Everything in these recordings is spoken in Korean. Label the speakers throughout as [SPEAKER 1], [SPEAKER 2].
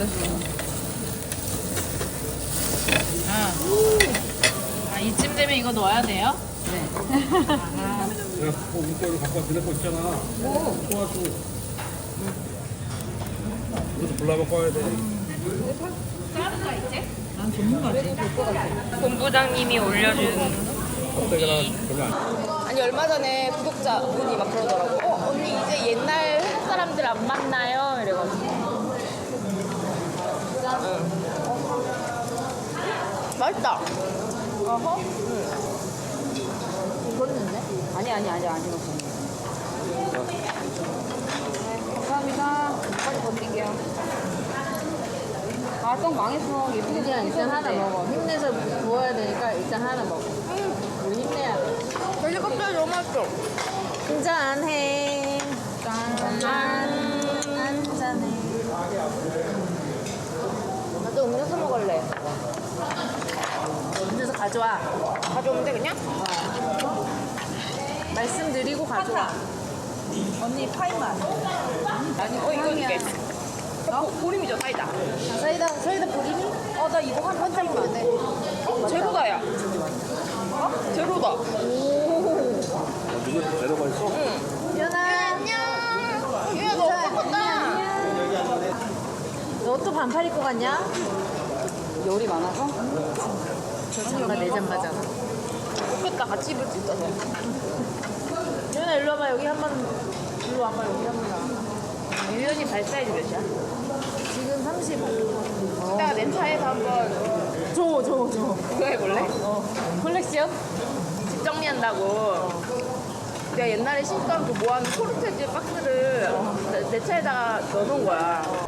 [SPEAKER 1] 올렸어.
[SPEAKER 2] 아. 아, 이쯤 되면 이거 넣어야 돼요?
[SPEAKER 3] 내가 꼭 물건을 갖고 와서 내거 있잖아 뭐? 도와줘 이것도 골라먹고 와야
[SPEAKER 2] 돼난 전문가지.
[SPEAKER 1] 본부장님이 올려준
[SPEAKER 3] 껍데기랑 별로 안
[SPEAKER 1] 아니 얼마 전에 구독자 분이 막 그러더라고 어 언니 이제 옛날 사람들 안 만나요 이래가지고 맛있다 어허
[SPEAKER 2] 익었는데? 아니, 아니, 아직 안 익었어. 감사합니다. 빨리 버릴게요. 아, 떡 망했어. 예쁘게 그냥 일단 하나 먹어. 힘내서 구워야 되니까 일단 하나 먹어. 응. 힘내야 돼.
[SPEAKER 1] 껍데기 너무 맛있어
[SPEAKER 2] 한잔해. 짠. 한잔해.
[SPEAKER 1] 나도 음료수 먹을래
[SPEAKER 2] 가져와.
[SPEAKER 1] 가져오면 돼 그냥?
[SPEAKER 2] 말씀드리고 가져와. 언니 파이맛.
[SPEAKER 1] 아니 어 이거 줄게 어? 보림이죠 사이다
[SPEAKER 2] 사이다, 사이다 보리니? 어, 나 이거 한번 살면 안 돼.
[SPEAKER 1] 어, 제로다야 어? 제로다 오
[SPEAKER 3] 이거 재료가 있어?
[SPEAKER 2] 유연아.
[SPEAKER 1] 안녕 유야 너 예뻤다
[SPEAKER 2] 너 또 반팔 입고 갔냐? 열이 많아서? 저 잠바 내 잠바잖아.
[SPEAKER 1] 좋겠다 같이 입을 수 있어서
[SPEAKER 2] 유연아 일로 와봐 여기 한 번 일로 와봐 여기 한번 와.
[SPEAKER 1] 유연이 발 사이즈 몇이야?
[SPEAKER 2] 지금 35.
[SPEAKER 1] 이따가 내 차에서 한번
[SPEAKER 2] 줘, 줘, 줘.
[SPEAKER 1] 그거 해볼래?
[SPEAKER 2] 어. 콜렉션?
[SPEAKER 1] 집 정리한다고 내가 옛날에 신던 그 모아놓은 포르테즈 박스를 내, 내 차에다가 넣어놓은 거야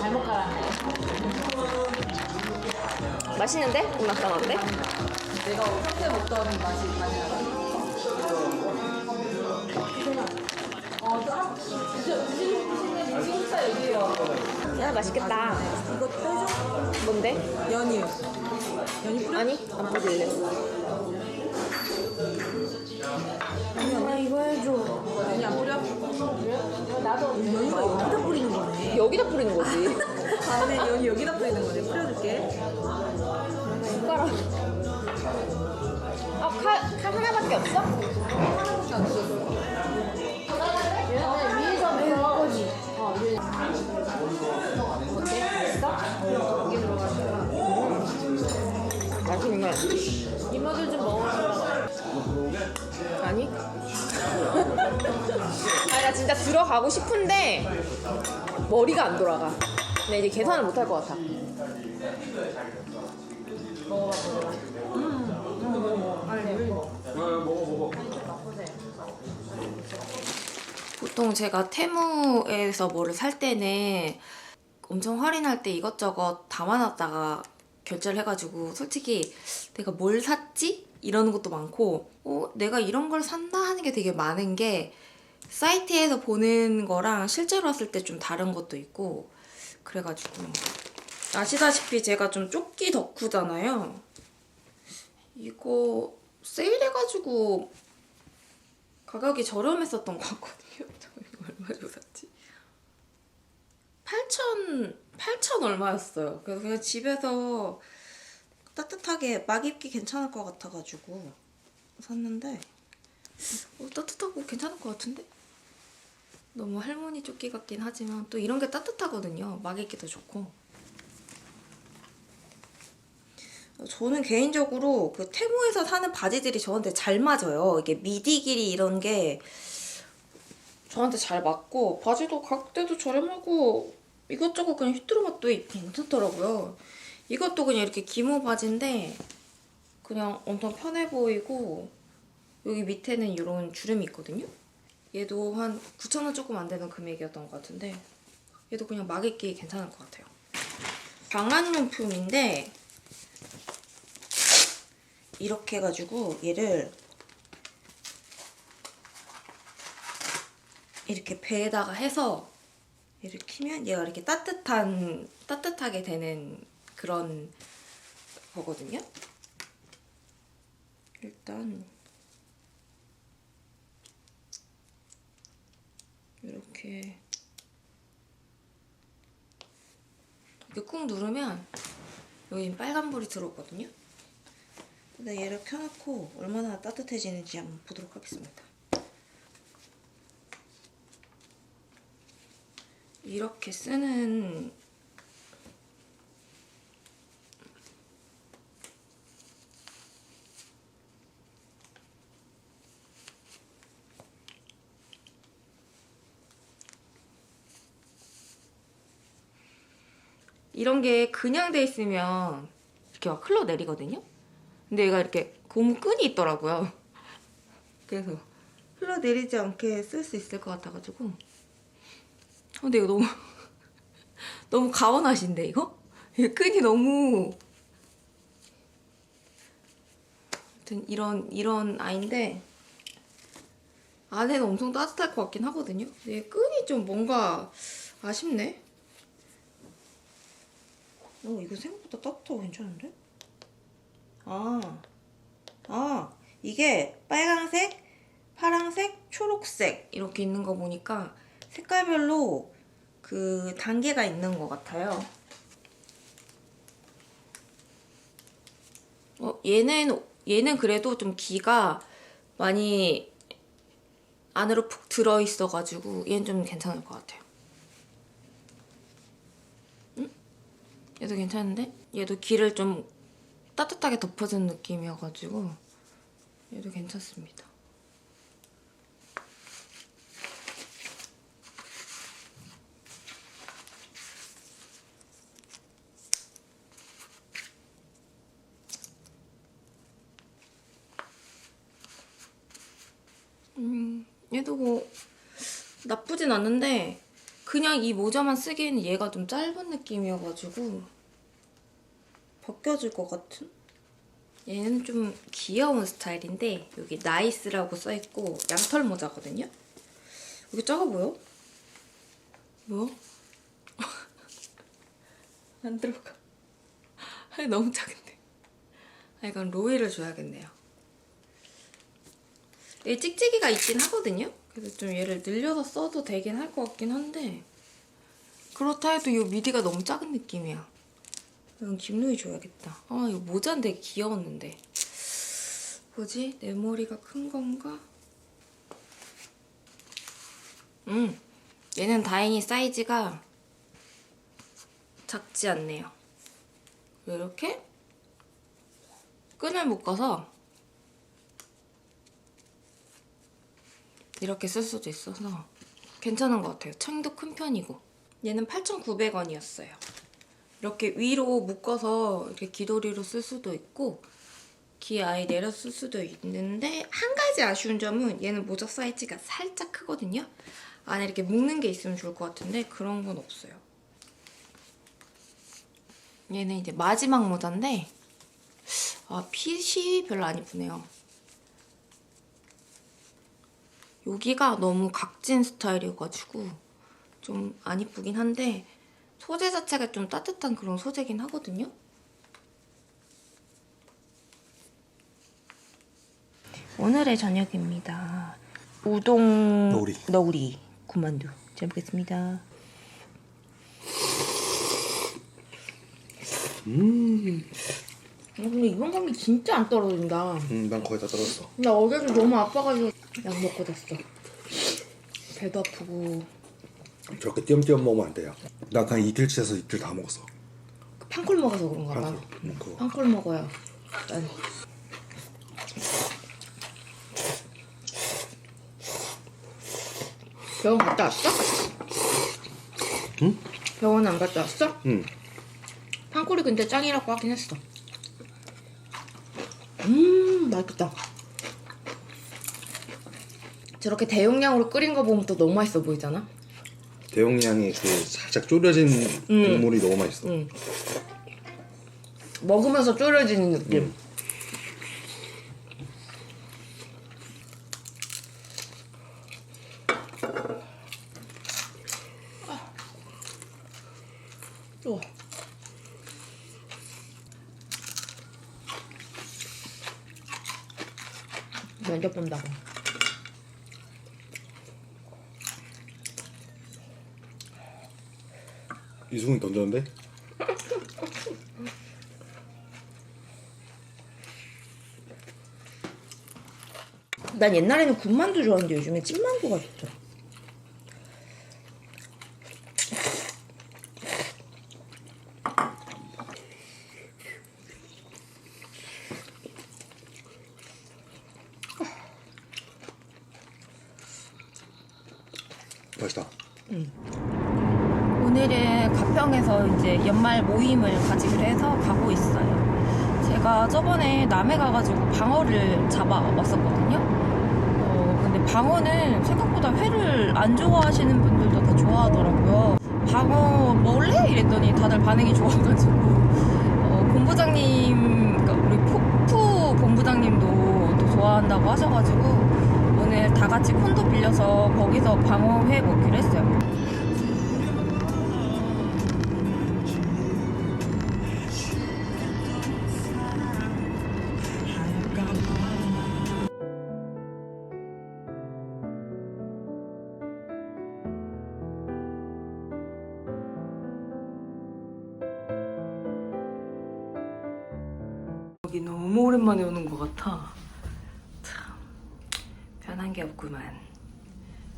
[SPEAKER 2] 잘못 가라.
[SPEAKER 1] 맛있는데? 음악상 어때?
[SPEAKER 2] 내가 평소에 먹던 맛이 나. 어, 또 한, 드셔, 드시고 싶으시면 임시국사 얘기해요.
[SPEAKER 1] 야 맛있겠다
[SPEAKER 2] 이거 빼줘?
[SPEAKER 1] 뭔데?
[SPEAKER 2] 연유. 연유 뿌려?
[SPEAKER 1] 아니 안 뿌릴래
[SPEAKER 2] 나도 연유가 여기다 뿌리는 거네.
[SPEAKER 1] 여기다 뿌리는 거지
[SPEAKER 2] 다음에 연유 여기다 뿌리는 거네. 뿌려줄게.
[SPEAKER 1] 숟가락 아, 칼, 칼 하나밖에 없어?
[SPEAKER 2] 위에서 매운 거지. 어, 위에. 어때? 맛있어? 이게 들어가니까.
[SPEAKER 1] 맛있네
[SPEAKER 2] 이모들 좀
[SPEAKER 1] 진짜 들어가고 싶은데 머리가 안 돌아가. 근데 이제 계산을 못 할 것 같아. 보통 제가 테무에서 뭐를 살 때는 엄청 할인할 때 이것저것 담아놨다가 결제를 해가지고 솔직히 내가 뭘 샀지? 이러는 것도 많고 어, 내가 이런 걸 샀나? 하는 게 되게 많은 게 사이트에서 보는 거랑 실제로 왔을 때 좀 다른 것도 있고 그래가지고. 아시다시피 제가 좀 조끼 덕후잖아요. 이거 세일해가지고 가격이 저렴했었던 것 같거든요. 저 이거 얼마 주고 샀지? 8천 8천 얼마였어요. 그래서 그냥 집에서 따뜻하게 막 입기 괜찮을 것 같아가지고 샀는데 어, 따뜻하고 괜찮을 것 같은데? 너무 할머니 조끼 같긴 하지만 또 이런 게 따뜻하거든요. 막 입기도 좋고. 저는 개인적으로 그 테무에서 사는 바지들이 저한테 잘 맞아요. 이게 미디 길이 이런 게 저한테 잘 맞고 바지도 가격대도 저렴하고 이것저것 그냥 휘뚜루 맛도 괜찮더라고요. 이것도 그냥 이렇게 기모 바지인데 그냥 엄청 편해 보이고 여기 밑에는 이런 주름이 있거든요. 얘도 한 9,000원 조금 안 되는 금액이었던 것 같은데 얘도 그냥 막 입기 괜찮을 것 같아요. 방한용품인데 이렇게 해가지고 얘를 이렇게 배에다가 해서 얘를 키면 얘가 이렇게 따뜻한 따뜻하게 되는 그런 거거든요. 일단 이렇게 이렇게 꾹 누르면 여기 빨간불이 들어오거든요. 근데 얘를 켜놓고 얼마나 따뜻해지는지 한번 보도록 하겠습니다. 이렇게 쓰는 이런 게 그냥 돼 있으면 이렇게 막 흘러내리거든요. 근데 얘가 이렇게 고무 끈이 있더라고요. 그래서 흘러내리지 않게 쓸 수 있을 것 같아가지고. 어, 근데 이거 너무 너무 가원하신데 이거? 이 끈이 너무 아무튼 이런 이런 아이인데 안에는 엄청 따뜻할 것 같긴 하거든요. 근데 끈이 좀 뭔가 아쉽네. 어, 이거 생각보다 따뜻하고 괜찮은데? 아, 아, 이게 빨강색, 파랑색, 초록색 이렇게 있는 거 보니까 색깔별로 그 단계가 있는 것 같아요. 어, 얘는, 얘는 그래도 좀 기가 많이 안으로 푹 들어있어가지고 얘는 좀 괜찮을 것 같아요. 얘도 괜찮은데? 얘도 귀를 좀 따뜻하게 덮어준 느낌이어가지고 얘도 괜찮습니다. 음, 얘도 뭐 나쁘진 않은데 그냥 이 모자만 쓰기에는 얘가 좀 짧은 느낌이어가지고 벗겨질 것 같은? 얘는 좀 귀여운 스타일인데 여기 나이스라고 써있고 양털 모자거든요? 여기 작아 보여? 뭐야? 안 들어가. 아니 너무 작은데. 아 이건 로이를 줘야겠네요. 얘 찍찍이가 있긴 하거든요? 그래서 좀 얘를 늘려서 써도 되긴 할 것 같긴 한데 그렇다 해도 이 미디가 너무 작은 느낌이야. 이건 김로이 줘야겠다. 아 이거 모자인데 귀여웠는데. 뭐지? 내 머리가 큰 건가? 음, 얘는 다행히 사이즈가 작지 않네요. 이렇게 끈을 묶어서 이렇게 쓸 수도 있어서 괜찮은 것 같아요. 창도 큰 편이고. 얘는 8,900원이었어요. 이렇게 위로 묶어서 이렇게 귀도리로 쓸 수도 있고 귀 아예 내려 쓸 수도 있는데 한 가지 아쉬운 점은 얘는 모자 사이즈가 살짝 크거든요. 안에 이렇게 묶는 게 있으면 좋을 것 같은데 그런 건 없어요. 얘는 이제 마지막 모자인데 아 핏이 별로 안 이쁘네요. 여기가 너무 각진 스타일이어가지고 좀 안 이쁘긴 한데 소재 자체가 좀 따뜻한 그런 소재긴 하거든요. 오늘의 저녁입니다. 우동
[SPEAKER 3] 너구리.
[SPEAKER 1] 너구리 군만두 잘 먹겠습니다.
[SPEAKER 3] 음,
[SPEAKER 1] 근데 이번 감기 진짜 안 떨어진다.
[SPEAKER 3] 음, 난 거의 다 떨었어.
[SPEAKER 1] 나 어제도 너무 아파가지고 약 먹고 잤어. 배도 아프고
[SPEAKER 3] 저렇게 띄엄띄엄 먹으면 안 돼요. 나 그냥 이틀치에서 이틀 다 먹었어.
[SPEAKER 1] 팡콜 먹어서 그런가 봐.
[SPEAKER 3] 음, 그거.
[SPEAKER 1] 팡콜 먹어요. 일단. 병원 갔다 왔어?
[SPEAKER 3] 응?
[SPEAKER 1] 병원 안 갔다 왔어?
[SPEAKER 3] 응.
[SPEAKER 1] 팡콜이 근데 짱이라고 하긴 했어. 음, 맛있다. 저렇게 대용량으로 끓인 거 보면 또 너무 맛있어 보이잖아.
[SPEAKER 3] 대용량이 그 살짝 졸여진
[SPEAKER 1] 음.
[SPEAKER 3] 국물이 너무 맛있어.
[SPEAKER 1] 응. 먹으면서 졸여지는 느낌. 우와. 면접 본다고.
[SPEAKER 3] 이승훈이 던졌는데
[SPEAKER 1] 난 옛날에는 군만두 좋아했는데 요즘에 찐만두가 좋더라.
[SPEAKER 3] 맛있다.
[SPEAKER 1] 오늘은 가평에서 이제 연말 모임을 가지기로 해서 가고 있어요. 제가 저번에 남해 가가지고 방어를 잡아 왔었거든요. 어, 근데 방어는 생각보다 회를 안 좋아하시는 분들도 다 좋아하더라고요. 방어 먹을래? 이랬더니 다들 반응이 좋아가지고 어, 본부장님, 그러니까 우리 푸푸 본부장님도 또 좋아한다고 하셔가지고 오늘 다 같이 콘도 빌려서 거기서 방어회 먹기로 했어요. 여기 너무 오랜만에 오는 것 같아. 참 변한 게 없구만.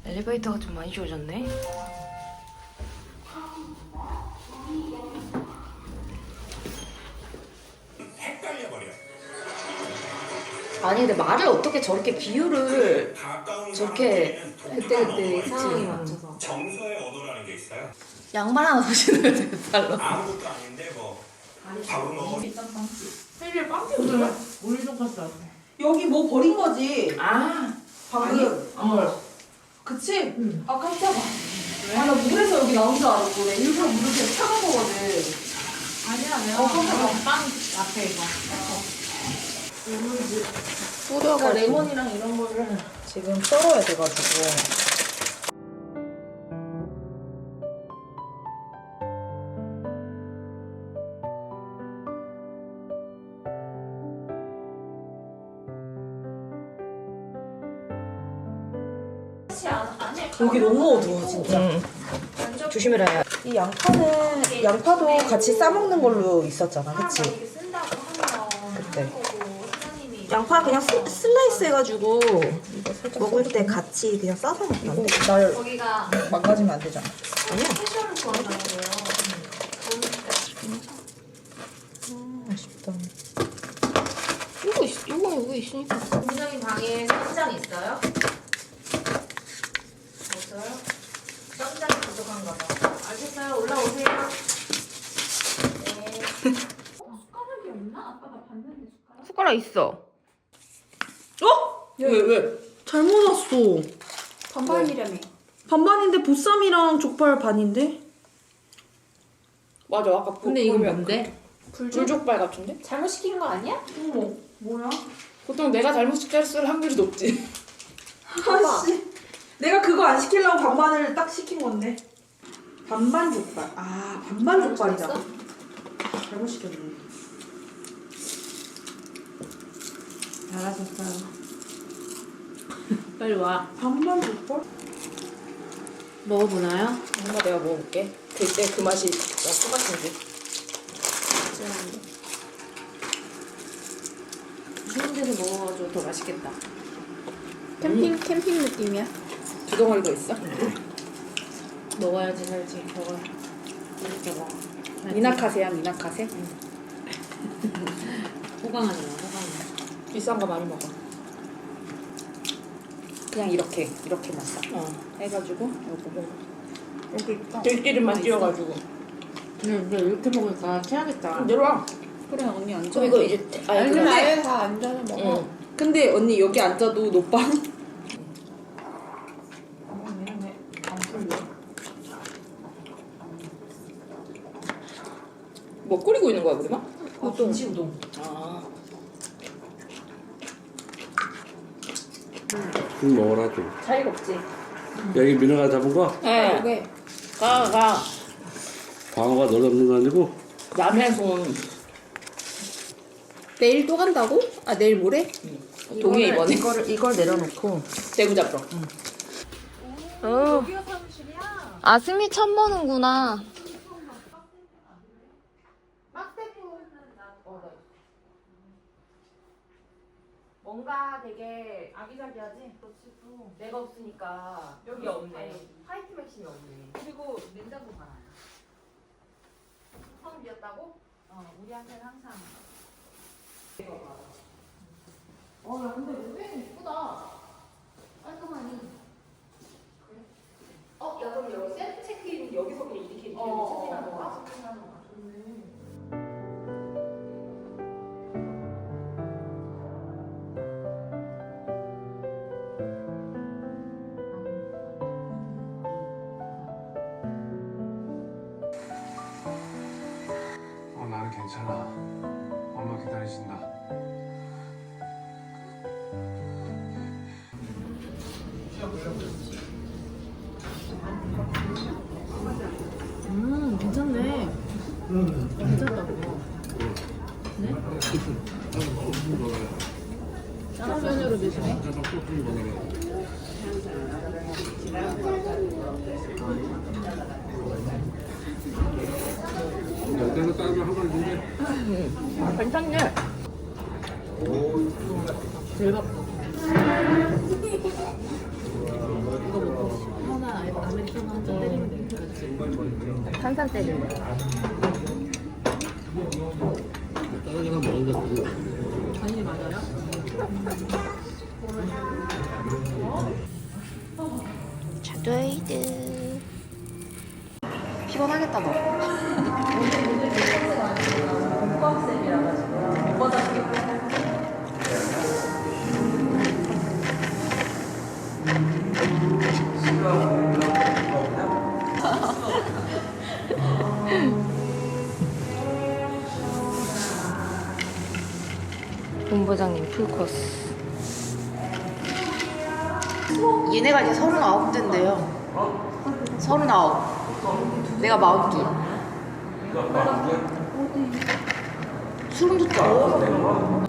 [SPEAKER 1] 엘리베이터가 좀 많이 좋아졌네. 아니 근데 말을 어떻게 저렇게 비율을 저렇게 그때 그때 상황에 맞춰서
[SPEAKER 4] 정서의 언어라는 게 있어요.
[SPEAKER 1] 양말 하나 사시는 거예요 달러.
[SPEAKER 4] 아무것도 아닌데 뭐 밥은 먹어.
[SPEAKER 5] 여기 뭐 버린 거지?
[SPEAKER 1] 아
[SPEAKER 5] 방금.
[SPEAKER 1] 어.
[SPEAKER 5] 그치? 아 깜짝아. 아 나 물에서 여기 나온 줄 알았고 내 일부러 물을 이렇게 차간 거거든. 아니야 내가. 어 깜짝아. 빵 앞에 이거.
[SPEAKER 1] 뿌려가
[SPEAKER 5] 레몬이랑 이런 거를 지금 썰어야 돼가지고. 여기 너무 어두워 진짜.
[SPEAKER 1] 조심해라.
[SPEAKER 5] 이 양파는 양파도 같이 싸 먹는 걸로 있었잖아, 그치? 그때. 양파 그냥 스, 슬라이스 해가지고 먹을 때 같이 그냥 싸서 먹던데. 날 망가지면 안 되잖아. 아니야. 음, 아쉽다.
[SPEAKER 1] 이거 있, 이거 여기 있으니까.
[SPEAKER 2] 본부장님 방에 쌈장 있어요? 쌈장이 부족한가 봐. 알겠어요. 올라오세요. 네.
[SPEAKER 1] 숟가락 있어.
[SPEAKER 5] 어? 왜 왜? 잘못 왔어.
[SPEAKER 2] 반반이라며.
[SPEAKER 5] 반반인데 보쌈이랑 족발 반인데?
[SPEAKER 6] 맞아 아까
[SPEAKER 1] 근데 이건 뭔데?
[SPEAKER 6] 불족발 같은데?
[SPEAKER 2] 잘못 시킨 거 아니야?
[SPEAKER 5] 어머, 뭐야?
[SPEAKER 6] 보통 내가 잘못 시켰을 확률이 높지
[SPEAKER 5] 아씨. 내가 그거 안 시키려고 반반을 딱 시킨 건데. 반반 족발. 아, 반반 족발이다. 잘못 시켰네.
[SPEAKER 1] 잘하셨어요. 빨리 와.
[SPEAKER 5] 반반 족발?
[SPEAKER 1] 먹어보나요?
[SPEAKER 6] 엄마 내가 먹어볼게 그때 그 맛이 똑같은지
[SPEAKER 1] 좋은 데서 먹어가지고 더 맛있겠다.
[SPEAKER 2] 캠핑 캠핑 느낌이야?
[SPEAKER 6] 두 덩어리 더 있어?
[SPEAKER 1] 먹어야지 살지. 먹어. 이렇게 먹어.
[SPEAKER 6] 미나카세야 미나카세?
[SPEAKER 1] 호강하지 마. 호강.
[SPEAKER 6] 비싼 거 많이 먹어 그냥 이렇게 이렇게만 싹
[SPEAKER 1] 어.
[SPEAKER 6] 해가지고 요거 먹어
[SPEAKER 5] 여기 있다.
[SPEAKER 6] 들기름만 띄워가지고
[SPEAKER 1] 근데 이렇게 먹으니까 체하겠다.
[SPEAKER 6] 내려와
[SPEAKER 5] 그래, 언니 앉아.
[SPEAKER 6] 그럼 이거 이제 아니 근데
[SPEAKER 2] 다 앉아서 먹어.
[SPEAKER 6] 응. 근데 언니 여기 앉아도 노빵 뭐 끓이고 있는 거야 그러면?
[SPEAKER 5] 우동. 우동.
[SPEAKER 6] 아
[SPEAKER 7] 국 먹어라 좀.
[SPEAKER 6] 차이가 없지.
[SPEAKER 7] 여기 민호가 잡은 거
[SPEAKER 6] 네. 가 가.
[SPEAKER 7] 광어가 너 잡는 거 아니고
[SPEAKER 6] 남해손
[SPEAKER 2] 내일 또 간다고? 아 내일 모레?
[SPEAKER 6] 동해 이번에
[SPEAKER 5] 이거를 이걸 내려놓고
[SPEAKER 6] 대구 잡으러.
[SPEAKER 1] 아 승미 처음 보는구나. 뭔가 되게 아기자기하지? 그렇지. 내가 없으니까 여기 없네. 화이트 맥심이 없네. 그리고 냉장고 많아요. 처음 비었다고? 어, 우리한테는 항상. 어, 야, 근데 모델이 이쁘다. 깔끔하니. 어, 야, 그럼 여기 셀프 체크인 여기서 그냥 이렇게 이렇게 체크인하는 거야? 체크인하는 거야.
[SPEAKER 8] 괜찮아. 엄마 기다리신다.
[SPEAKER 7] 내가 따로 한번 준대.
[SPEAKER 6] 괜찮네.
[SPEAKER 2] 탄산 때리는 거.
[SPEAKER 7] 다른 거나 먹는다 그거.
[SPEAKER 1] 자두이드. 피곤하겠다 너. 본부장님 풀코스. 얘네가 이제 서른아홉 대인데요. 서른아홉. 내가 마흔둘. 소름 돋죠?